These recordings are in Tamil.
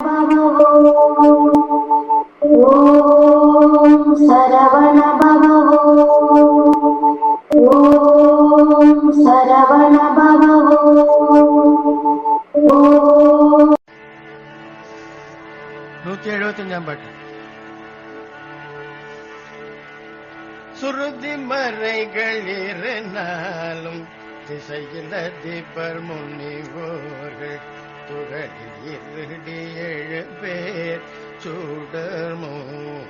ஓம் சரவண பவோ பாட்டு. சுருதி மறைகள் இருந்தாலும் திசையில் அதிபர் முனிவோர்கள். ஏழு பேர் சூடர் சூடர்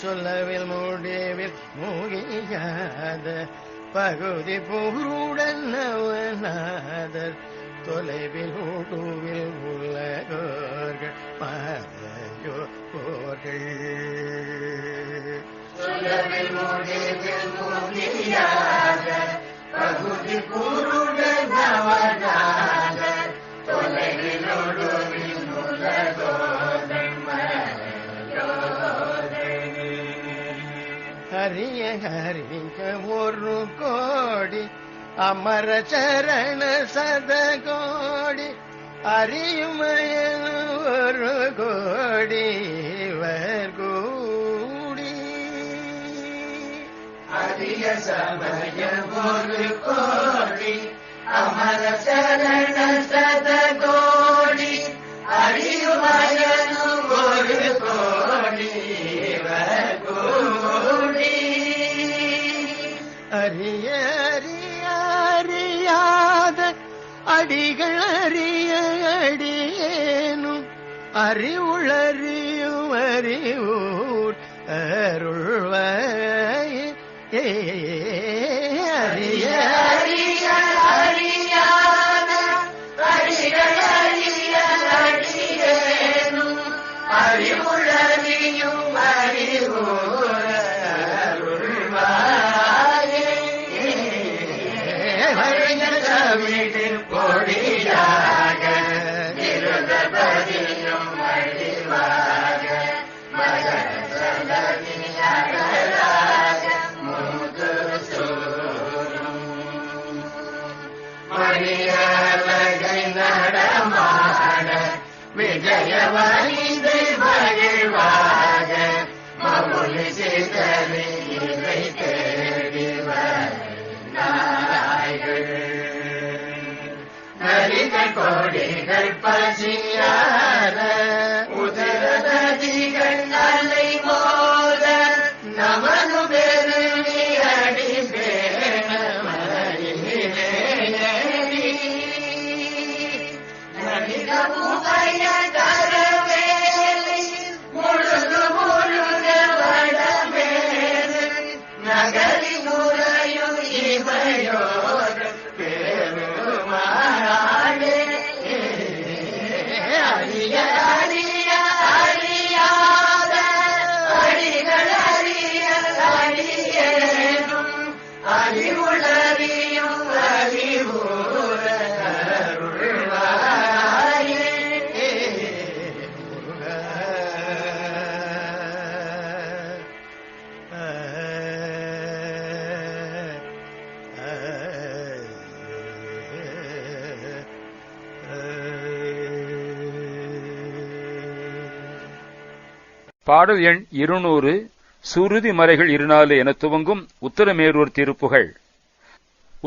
சொல்லவில் முடிவில் மூகியாத பகுதி பொருடன்னவனாதர் தொலைவில் ஊடுவில் உலகோர்கள் மறையோர்கள் போர்கள். பகுதி பொருடன் அரிய ஹரிக ஒரு கோடி அமர சரண சத கோடி அறியுமயன ஒரு கோடி வர்கூடி அரிய சமய ஒரு கோடி அமர சரண சத அறிவுளறியும் அறிவூர் அருள்வாய். ஏ விஜய வரிந்து மகிழ்வாக மவுளி சிதறி இதை தேடி நாய்கள் நரிகள் கோடிகள் பசியார பாடல் எண் இருநூறு சுருதி மறைகள் இருநாலு என துவங்கும் உத்தரமேரூர் திருப்புகழ்.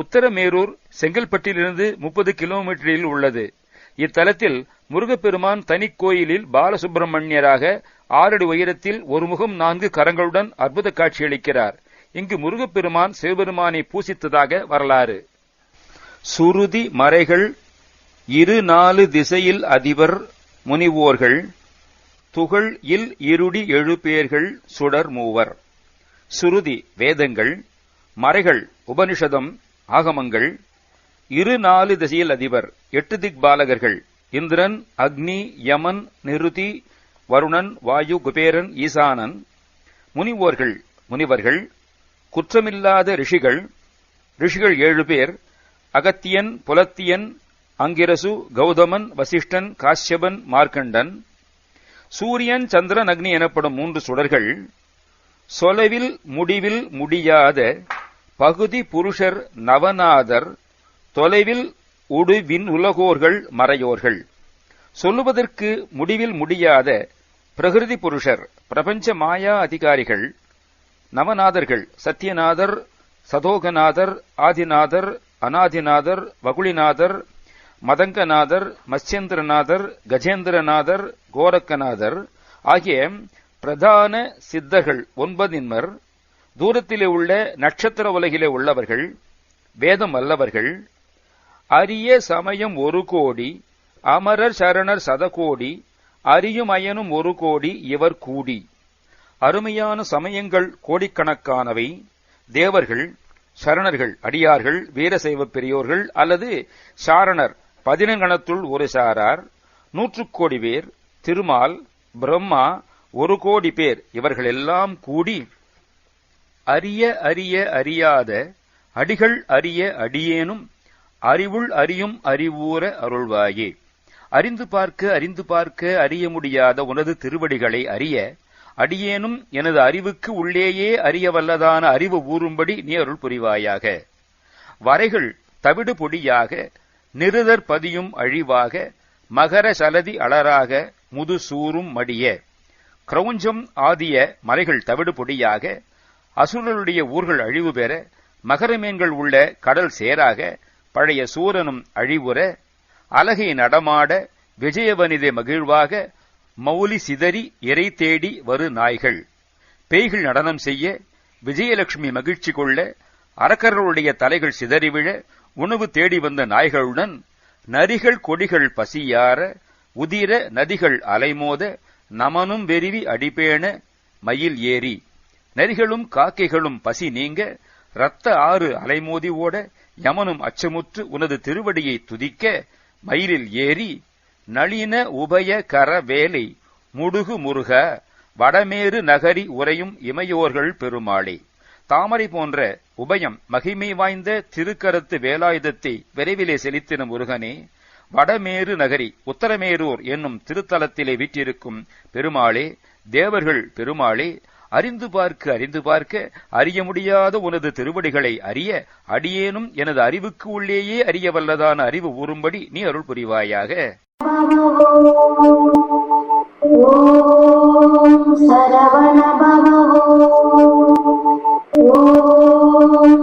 உத்தரமேரூர் செங்கல்பட்டிலிருந்து முப்பது கிலோமீட்டரில் உள்ளது. இத்தலத்தில் முருகப்பெருமான் தனிக்கோயிலில் பாலசுப்பிரமணியராக ஆறடி உயரத்தில் ஒரு முகம் நான்கு கரங்களுடன் அற்புத காட்சியளிக்கிறார் இங்கு முருகப்பெருமான் சிவபெருமானை பூசித்ததாக வரலாறு. சுருதி மறைகள் இரு நாலு திசையில் அதிபர் முனிவோர்கள் துகள் இல் இருடி எழுபேர்கள் சுடர் மூவர். சுருதி வேதங்கள். மறைகள் உபனிஷதம் ஆகமங்கள். இரு நாலு திசையில் அதிபர் எட்டு திக் பாலகர்கள் இந்திரன் அக்னி யமன் நிருதி வருணன் வாயு குபேரன் ஈசானன். முனிவோர்கள் முனிவர்கள். குற்றமில்லாத ரிஷிகள். ரிஷிகள் ஏழு பேர். அகத்தியன் புலத்தியன் அங்கிரசு கௌதமன் வசிஷ்டன் காஷ்யபன் மார்க்கண்டன். சூரியன் சந்திரன் அக்னி எனப்படும் மூன்று சுடர்கள் சொலவில் முடிவில் முடியாத பகுதி புருஷர் நவநாதர் தொலைவில் உடுவின் உலகோர்கள் மறையோர்கள். சொல்லுவதற்கு முடிவில் முடியாத பிரகிருதி புருஷர் பிரபஞ்ச மாயா அதிகாரிகள் நவநாதர்கள் சத்யநாதர் சதோகநாதர் ஆதிநாதர் அனாதிநாதர் வகுளிநாதர் மதங்கநாதர் மச்சேந்திரநாதர் கஜேந்திரநாதர் கோரக்கநாதர் ஆகிய பிரதான சித்தர்கள் ஒன்பதின்மர் தூரத்திலே உள்ள நட்சத்திர உலகிலே உள்ளவர்கள் வேதம் அல்லவர்கள் அரிய சமயம் ஒரு கோடி அமரர் சரணர் சதகோடி அரியும் அயனும் ஒரு கோடி இவர் கூடி. அருமையான சமயங்கள் கோடிக்கணக்கானவை. தேவர்கள் சரணர்கள் அடியார்கள் வீரசைவ பெரியோர்கள் அல்லது சாரணர் பதினங்கணத்துள் ஒரு சாரார் நூற்று கோடி பேர் திருமால் பிரம்மா ஒரு கோடி பேர் இவர்களெல்லாம் கூடி அரிய அரிய அறியாத அடிகள் அறிய அடியேனும் அறிவுள் அறியும் அறிவூர அருள்வாயே. அறிந்து பார்க்க அறிந்து பார்க்க அறிய முடியாத உனது திருவடிகளை அறிய அடியேனும் எனது அறிவுக்கு உள்ளேயே அறிய வல்லதான அறிவு ஊறும்படி நீ அருள் புரிவாயாக. வரைகள் தவிடு பொடியாக நிருதர் பதியும் அழிவாக மகர சலதி அலராக முது சூறும் மடிய. கிரௌஞ்சம் ஆதிய மலைகள் தவிடு பொடியாக அசுரருடைய ஊர்கள் அழிவு பெற மகரமீன்கள் உள்ள கடல் சேராக பழைய சூரனும் அழிவுற அலகை நடமாட விஜயவனிதை மகிழ்வாக மௌலி சிதறி இறை தேடி வரு நாய்கள். பேய்கள் நடனம் செய்ய விஜயலட்சுமி மகிழ்ச்சி கொள்ள அரக்கர்களுடைய தலைகள் சிதறிவிழ உணவு தேடி வந்த நாய்களுடன் நரிகள் கொடிகள் பசியார உதிர நதிகள் அலைமோத நமனும் வெறிவி அடிபேண மயில் ஏறி. நரிகளும் காக்கைகளும் பசி நீங்க இரத்த ஆறு அலைமோதி ஓட யமனும் அச்சமுற்று உனது திருவடியை துதிக்க மயிலில் ஏறி நளின உபய கர வேலை முடுகு முருக வடமேறு நகரி உரையும் இமையோர்கள் பெருமாளே. தாமரை போன்ற உபயம் மகிமை வாய்ந்த திருக்கருத்து வேலாயுதத்தை விரைவிலே செலுத்தின முருகனே வடமேறு நகரி உத்தரமேரூர் என்னும் திருத்தலத்திலே வீற்றிருக்கும் பெருமாளே தேவர்கள் பெருமாளே அறிந்து பார்க்க அறிந்து பார்க்க அறிய முடியாத உனது திருவடிகளை அறிய அடியேனும் எனது அறிவுக்கு உள்ளேயே அறிய வல்லதான அறிவு ஊறும்படி நீ அருள் புரிவாயாக. ஓம் சரவண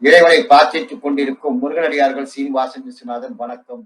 இறைவனை பிரார்த்தித்துக் கொண்டிருக்கும் முருகனடியார்கள் சீனிவாசன் விஸ்வநாதன் வணக்கம்.